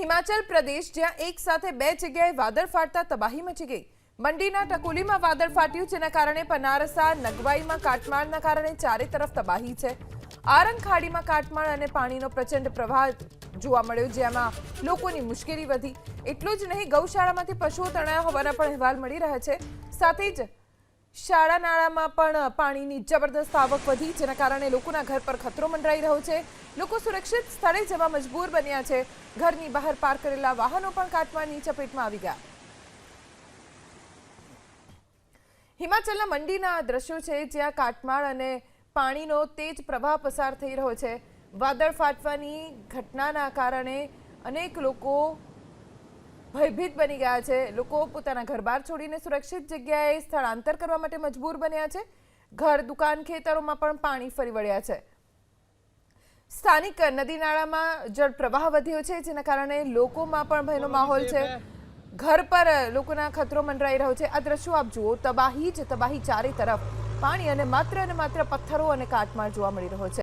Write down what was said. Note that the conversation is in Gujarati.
હિમાચલ પ્રદેશ જ્યાં એક સાથે બે જગ્યાએ વાદળ ફાટતા તબાહી મચી ગઈ. મંડીના ટકોલીમાં વાદળ ફાટ્યું, જેના કારણે પનારસા, નગવાઈમાં કાટમાળના કારણે ચારે તરફ તબાહી છે. આરંગ ખાડીમાં કાટમાળ અને પાણીનો પ્રચંડ પ્રવાહ જોવા મળ્યો, જેમાં લોકોની મુશ્કેલી વધી. એટલું જ નહીં, ગૌશાળામાંથી પશુઓ તણાયા હોવાના પણ અહેવાલ મળી રહ્યા છે. સાથે જ શાળા નાળામાં પણ પાણીની જબરદસ્ત આવક વધી, જેના કારણે લોકોના ઘર પર ખતરો મંડરાઈ રહ્યો છે. લોકો સુરક્ષિત સ્થળે જવા મજબૂર બન્યા છે. ઘરની બહાર પાર્ક કરેલા વાહનો પણ કાટમાળની ચપેટમાં આવી ગયા. હિમાચલના મંડીના દ્રશ્યો છે, જ્યાં કાટમાળ અને પાણીનો તેજ પ્રવાહ પસાર થઈ રહ્યો છે. વાદળ ફાટવાની ઘટનાના કારણે અનેક લોકો ભયભીત બની ગયા છે. લોકો પોતાના ઘર બહાર છોડીને સુરક્ષિત જગ્યાએ સ્થળાંતર કરવા માટે મજબૂર બન્યા છે. ઘર દુકાન ખેતરોમાં પણ પાણી ફરી વળ્યા છે. સ્થાનિક નદી નાળામાં જળ પ્રવાહ વધ્યો છે જેના કારણે લોકોમાં પણ ભયનો માહોલ છે ઘર પર લોકોના ખતરો મંડરાઈ રહ્યો છે. આ દ્રશ્યો આપ જુઓ તબાહી જ તબાહી ચારે તરફ. પાણી અને માત્ર અને માત્ર પથ્થરો અને કાટમાળ જોવા મળી રહ્યો છે.